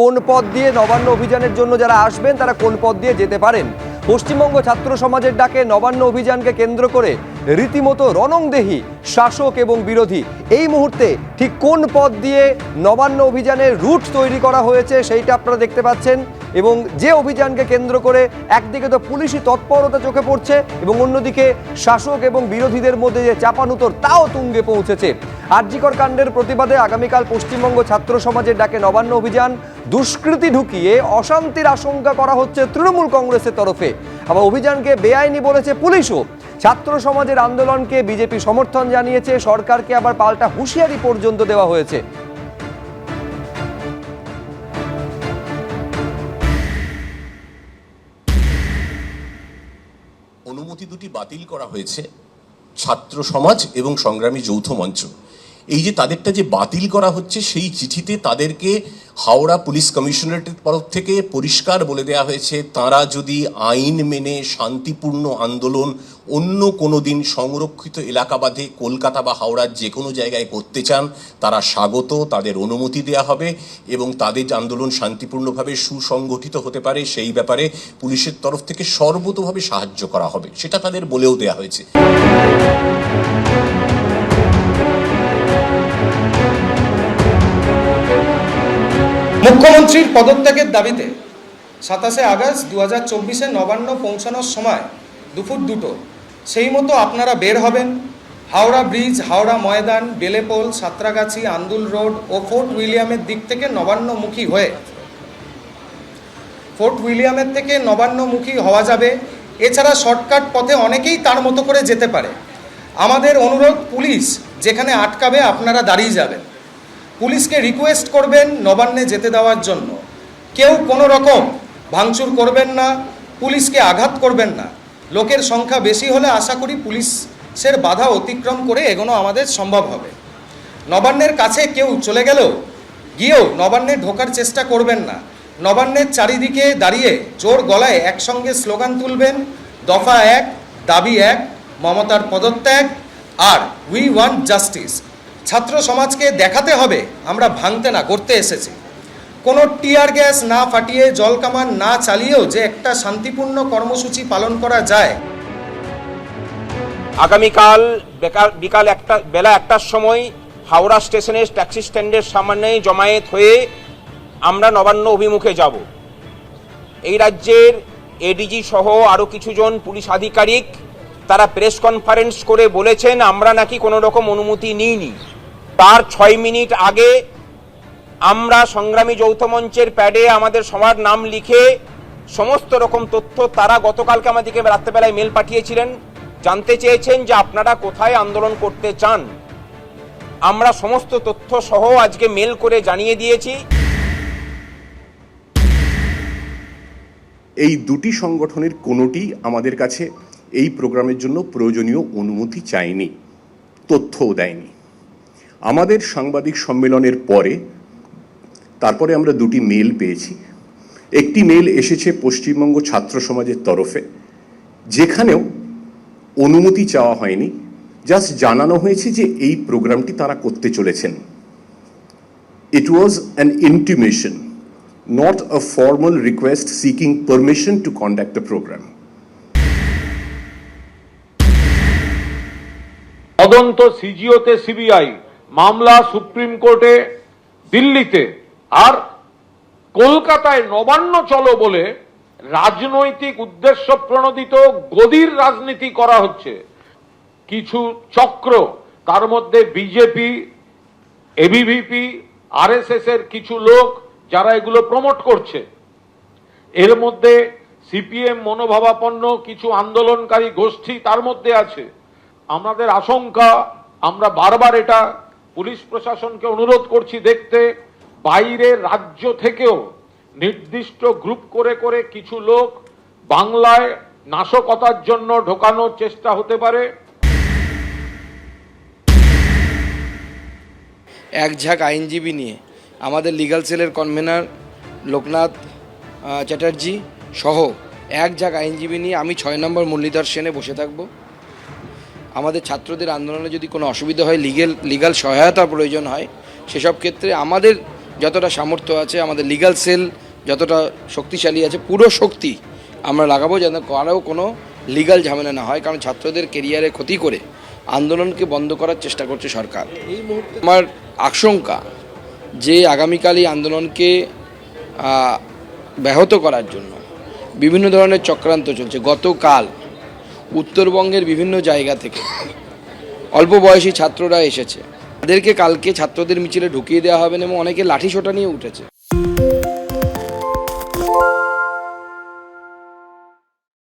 কোন পথ দিয়ে নবান্ন অভিযানের জন্য যারা আসবেন, তারা কোন পথ দিয়ে যেতে পারেন? পশ্চিমবঙ্গ ছাত্র সমাজের ডাকে নবান্ন অভিযানকে কেন্দ্র করে রীতিমতো রণংদেহী শাসক এবং বিরোধী। এই মুহূর্তে ঠিক কোন পথ দিয়ে নবান্ন অভিযানের রুট তৈরি করা হয়েছে, সেইটা আপনারা দেখতে পাচ্ছেন এবং যে অভিযানকে কেন্দ্র করে একদিকে তো পুলিশি তৎপরতা চোখে পড়ছে এবং অন্যদিকে শাসক এবং বিরোধীদের মধ্যে যে চাপানুতর, তাও তুঙ্গে পৌঁছেছে। আরজিকর কাণ্ডের প্রতিবাদে আগামীকাল পশ্চিমবঙ্গ ছাত্র সমাজের ডাকে নবান্ন অভিযান দুষ্কৃতি ঢুকিয়ে অশান্তির আশঙ্কা করা হচ্ছে তৃণমূল কংগ্রেসের তরফে। আবার অভিযানকে বেআইনি বলেছে পুলিশও। ছাত্র সমাজের আন্দোলনকে বিজেপি সমর্থন জানিয়েছে, সরকারকে আবার পাল্টা হুঁশিয়ারি পর্যন্ত দেওয়া হয়েছে। অনুমতি দুটি বাতিল করা হয়েছে, ছাত্র সমাজ এবং সংগ্রামী যৌথ মঞ্চ। এই যে তাদেরটা যে বাতিল করা হচ্ছে, সেই চিঠিতে তাদেরকে হাওড়া পুলিশ কমিশনারেটের তরফ থেকে পরিষ্কার বলে দেওয়া হয়েছে, তারা যদি আইন মেনে শান্তিপূর্ণ আন্দোলন অন্য কোনো দিন সংরক্ষিত এলাকা বাদে কলকাতা বা হাওড়ার যে কোনো জায়গায় করতে চান, তারা স্বাগত, তাদের অনুমতি দেওয়া হবে এবং তাদের আন্দোলন শান্তিপূর্ণভাবে সুসংগঠিত হতে পারে সেই ব্যাপারে পুলিশের তরফ থেকে সর্বতোভাবে সাহায্য করা হবে, সেটা তাদের বলেও দেওয়া হয়েছে। মুখ্যমন্ত্রীর পদত্যাগের দাবিতে সাতাশে আগস্ট দু হাজার চব্বিশে নবান্ন পৌঁছানোর সময় দুপুর দুটো, সেই মতো আপনারা বের হবেন। হাওড়া ব্রিজ, হাওড়া ময়দান, বেলেপোল, সাঁতরাগাছি, আন্দুল রোড ও ফোর্ট উইলিয়ামের দিক থেকে নবান্নমুখী হয়ে। ফোর্ট উইলিয়ামের থেকে নবান্নমুখী হওয়া যাবে। এছাড়া শর্টকাট পথে অনেকেই তার মতো করে যেতে পারে। আমাদের অনুরোধ, পুলিশ যেখানে আটকাবে আপনারা দাঁড়িয়ে যাবেন। পুলিশকে রিকোয়েস্ট করবেন নবান্নে যেতে দেওয়ার জন্য। কেউ কোনো রকম ভাঙচুর করবেন না, পুলিশকে আঘাত করবেন না। লোকের সংখ্যা বেশি হলে আশা করি পুলিশের বাধা অতিক্রম করে এগোনো আমাদের সম্ভব হবে। নবান্নের কাছে কেউ চলে গেলেও গিয়েও নবান্নে ঢোকার চেষ্টা করবেন না। নবান্নের চারিদিকে দাঁড়িয়ে জোর গলায় একসঙ্গে স্লোগান তুলবেন, দফা এক, দাবি এক, মমতার পদত্যাগ, আর উই ওয়ান্ট জাস্টিস ছাত্র সমাজকে দেখাতে হবে, আমরা ভাঙতে না, করতে এসেছি। কোনো টিয়ার গ্যাস না ফাটিয়ে জলকামান না চালিয়েও যে একটা শান্তিপূর্ণ কর্মসূচি পালন করা যায়। আগামীকাল বেকাল একটা, বেলা একটার সময় হাওড়া স্টেশনের ট্যাক্সি স্ট্যান্ডের সামনে জমায়েত হয়ে আমরা নবান্ন অভিমুখে যাব। এই রাজ্যের এডিজি সহ আরও কিছুজন পুলিশ আধিকারিক তারা প্রেস কনফারেন্স করে বলেছেন, আমরা নাকি কোনো রকম অনুমতি নিইনি। তার ছয় মিনিট আগে আমরা সংগ্রামী যৌথ মঞ্চের প্যাডে আমাদের সবার নাম লিখে সমস্ত রকম তথ্য তারা গতকালকে আমাদেরকে রাত্রেবেলায় মেল পাঠিয়েছিলেন। জানতে চেয়েছেন যে আপনারা কোথায় আন্দোলন করতে চান। আমরা সমস্ত তথ্য সহ আজকে মেল করে জানিয়ে দিয়েছি। এই দুটি সংগঠনের কোনোটি আমাদের কাছে এই প্রোগ্রামের জন্য প্রয়োজনীয় অনুমতি চায়নি, তথ্যও দেয়নি। আমাদের সাংবাদিক সম্মেলনের পরে তারপরে আমরা দুটি মেল পেয়েছি। একটি মেল এসেছে পশ্চিমবঙ্গ ছাত্র সমাজের তরফে যেখানেও অনুমতি চাওয়া হয়নি। জাস্ট জানানো হয়েছে যে এই প্রোগ্রামটি তারা করতে চলেছেন। It was an intimation, not a formal request seeking permission to conduct the program. তদন্ত সিজিওতে সিবিআই মামলা সুপ্রিম কোর্টে দিল্লিতে। আর কলকাতায় নবান্ন চলো বলে রাজনৈতিক উদ্দেশ্য প্রণোদিত গদির রাজনীতি করা হচ্ছে। কিছু চক্র, তার মধ্যে বিজেপি এবিভিপি আরএসএস এর কিছু লোক, যারা এগুলো প্রমোট করছে। এর মধ্যে সিপিএম মনোভাবাপন্ন কিছু আন্দোলনকারী গোষ্ঠী তার মধ্যে আছে। আমাদের আশঙ্কা, আমরা বারবার এটা পুলিশ প্রশাসনকে অনুরোধ করছি দেখতে বাইরে রাজ্য থেকেও নির্দিষ্ট গ্রুপ করে করে কিছু লোক বাংলায় নাশকতার জন্য ঢোকানোর চেষ্টা হতে পারে। এক ঝাঁক আইনজীবী নিয়ে আমাদের লিগ্যাল সেলের কনভেনার লোকনাথ চ্যাটার্জি সহ এক ঝাঁক আইনজীবী নিয়ে আমি ছয় নম্বর মুরলীধর সেনে বসে থাকব। আমাদের ছাত্রদের আন্দোলনে যদি কোনো অসুবিধা হয় লিগেল লিগাল সহায়তা প্রয়োজন হয়, সেসব ক্ষেত্রে আমাদের যতটা সামর্থ্য আছে, আমাদের লিগ্যাল সেল যতটা শক্তিশালী আছে, পুরো শক্তি আমরা লাগাবো যেন কারও কোনো লিগাল ঝামেলা না হয়, কারণ ছাত্রদের কেরিয়ারে ক্ষতি করে আন্দোলনকে বন্ধ করার চেষ্টা করছে সরকার। এই মুহূর্তে আমার আশঙ্কা যে আগামীকাল এই আন্দোলনকে ব্যাহত করার জন্য বিভিন্ন ধরনের চক্রান্ত চলছে। গতকাল উত্তরবঙ্গের বিভিন্ন জায়গা থেকে। অল্প বয়সী ছাত্ররা এসেছে। তাদেরকে কালকে ছাত্রদের মিছিলে ঢুকিয়ে দেওয়া হবে এবং অনেকে লাঠি সোটা নিয়ে উঠেছে।